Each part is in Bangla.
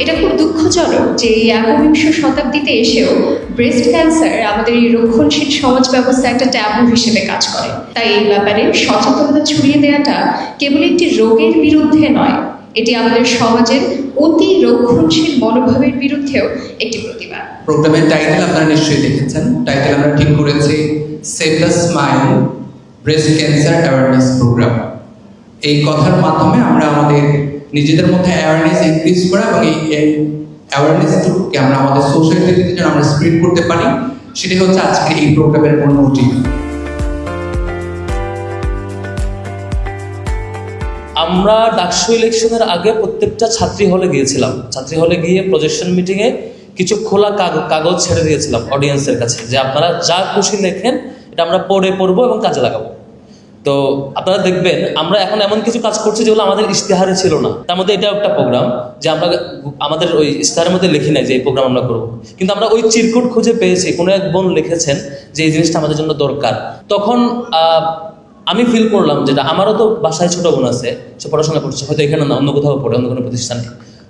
এটা খুব দুঃখজনক যে এই একবিংশ শতাব্দীতে এসেও ব্রেস্ট ক্যান্সার আমাদের এই রক্ষণশীল সমাজ ব্যবস্থা একটা ট্যাবু হিসেবে কাজ করে। তাই এই ব্যাপারে সচেতনতা ছড়িয়ে দেওয়াটা কেবল একটি রোগের বিরুদ্ধে নয়, এটি আমাদের সমাজের অতি রক্ষণশীল মনোভাবের বিরুদ্ধেও একটি প্রতিবাদ। প্রোগ্রামের টাইটেল আপনারা নিশ্চয়ই দেখেছেন। টাইটেল আমরা ঠিক করেছি save the smile breast cancer awareness programme এই কথার মাধ্যমে আমরা আমাদের নিজেদের মধ্যে অ্যাওয়ারনেস ইনক্রিজ করা এবং এই অ্যাওয়ারনেসটুকুকে আমরা আমাদের সোসাইটিতে যেন আমরা স্প্রেড করতে পারি, সেটাই হচ্ছে আজকে এই প্রোগ্রামের মূল মোটিভ আমরা ডাকসু ইলেকশনের আগে প্রত্যেকটা ছাত্রী হলে গিয়েছিলাম। ছাত্রী হলে গিয়ে প্রজেকশন মিটিংয়ে কিছু খোলা কাগ- কাগজ ছেড়ে দিয়েছিলাম অডিয়েন্সের কাছে, যে আপনারা যা খুশি লেখেন, এটা আমরা পড়ে পড়ব এবং কাজে লাগাবো। তো আপনারা দেখবেন, আমরা এখন এমন কিছু কাজ করছি যেগুলো আমাদের ইশতেহারে ছিল না। তার মধ্যে এটাও একটা প্রোগ্রাম যে আমরা আমাদের ওই ইশতেহারের মধ্যে লিখি নাই যে এই প্রোগ্রাম আমরা করব। কিন্তু আমরা ওই চিরকুট খুঁজে পেয়েছি। কোনো এক বোন লিখেছেন যে এই জিনিসটা আমাদের জন্য দরকার। তখন আমি ফিল করলাম যেটা আমারও তো বাসায় ছোট বোন আছে, সে পড়াশোনা করছে, হয়তো এখানে না অন্য কোথাও পড়ে, অন্য কোনো প্রতিষ্ঠানে।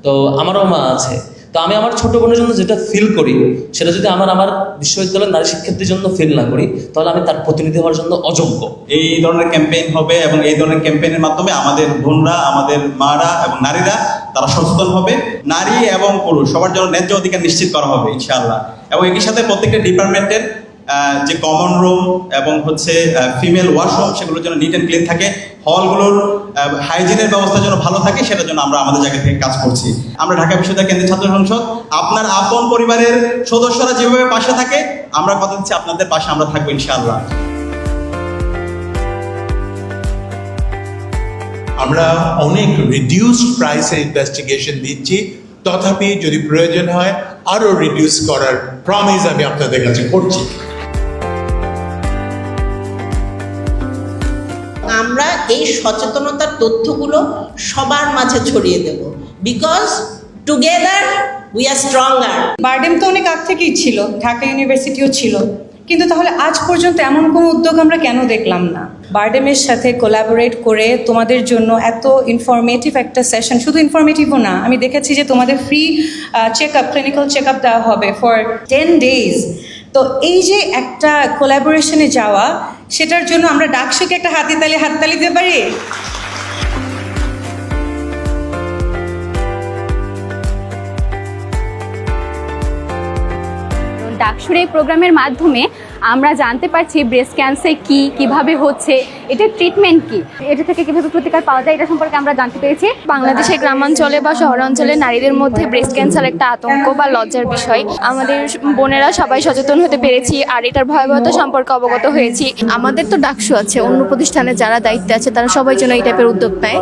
তো আমারও মা আছে। তো আমি আমার ছোট বোনের জন্য যেটা ফিল করি, সেটা যদি আমার আমার বিশ্ববিদ্যালয়ের নারী শিক্ষার্থীর জন্য ফিল না করি, তাহলে আমি তার প্রতিনিধি হওয়ার জন্য অযোগ্য। এই ধরনের ক্যাম্পেইন হবে এবং এই ধরনের ক্যাম্পেইনের মাধ্যমে আমাদের বোনরা, আমাদের মারা এবং নারীরা, তারা সচেতন হবে। নারী এবং পুরুষ, সবার জন্য ন্যায্য অধিকার নিশ্চিত করা হবে, ইনশাআল্লাহ। এবং একই সাথে প্রত্যেকটা ডিপার্টমেন্টের যে কমন রুম এবং হচ্ছে ফিমেল ওয়াশরুম সেগুলোর জন্য নিট অ্যান্ড ক্লিন থাকে। হলগুলোর হাইজিনের ব্যবস্থা যেন ভালো থাকে, সেটার জন্য আমরা আমাদের জায়গা থেকে কাজ করছি। আমরা ঢাকা বিশ্ববিদ্যালয় কেন্দ্রীয় ছাত্র সংসদ, আপনার আপন পরিবারের সদস্যরা যেভাবে পাশে থাকে, আমরা কথা দিচ্ছি, আপনাদের পাশে আমরা থাকব ইনশাআল্লাহ। আমরা অনেক রিডিউসড প্রাইসে ইনভেস্টিগেশন দিচ্ছি। তথাপি যদি প্রয়োজন হয় আরও রিডিউস করার প্রমিস আমি আপনাদের কাছে করছি। আমরা এই সচেতনতার তথ্যগুলো সবার মাঝে ছড়িয়ে দেব। Because together we are stronger BIRDEM তো অনেক আগ থেকেই ছিল, ঢাকা ইউনিভার্সিটিও ছিল। কিন্তু তাহলে আজ পর্যন্ত এমন কোনো উদ্যোগ আমরা কেন দেখলাম না? বার্ডেমের সাথে কোলাবোরেট করে তোমাদের জন্য এত ইনফরমেটিভ একটা সেশন শুধু ইনফরমেটিভও না, আমি দেখেছি যে তোমাদের free check up clinical check up দেওয়া হবে ফর টেন ডেজ তো এই যে একটা কোলাবোরেশনে যাওয়া সেটার জন্য আমরা ডাকসুকে একটা হাতিতালি হাততালি দিতে পারি? ডাকসুর এই প্রোগ্রামের মাধ্যমে আমরা জানতে পারছি ব্রেস্ট ক্যান্সার কি, কীভাবে হচ্ছে এটার ট্রিটমেন্ট কি? এটা থেকে কীভাবে প্রতিকার পাওয়া যায়, এটা সম্পর্কে আমরা জানতে পেরেছি। বাংলাদেশের গ্রামাঞ্চলে বা শহরাঞ্চলে নারীদের মধ্যে ব্রেস্ট ক্যান্সার একটা আতঙ্ক বা লজ্জার বিষয়। আমাদের বোনেরা সবাই সচেতন হতে পেরেছি, আর এটার ভয়াবহতা সম্পর্কে অবগত হয়েছি। আমাদের তো ডাকসু আছে, অন্য প্রতিষ্ঠানে যারা দায়িত্বে আছে, তারা সবাই যেন এই টাইপের উদ্যোগ নেয়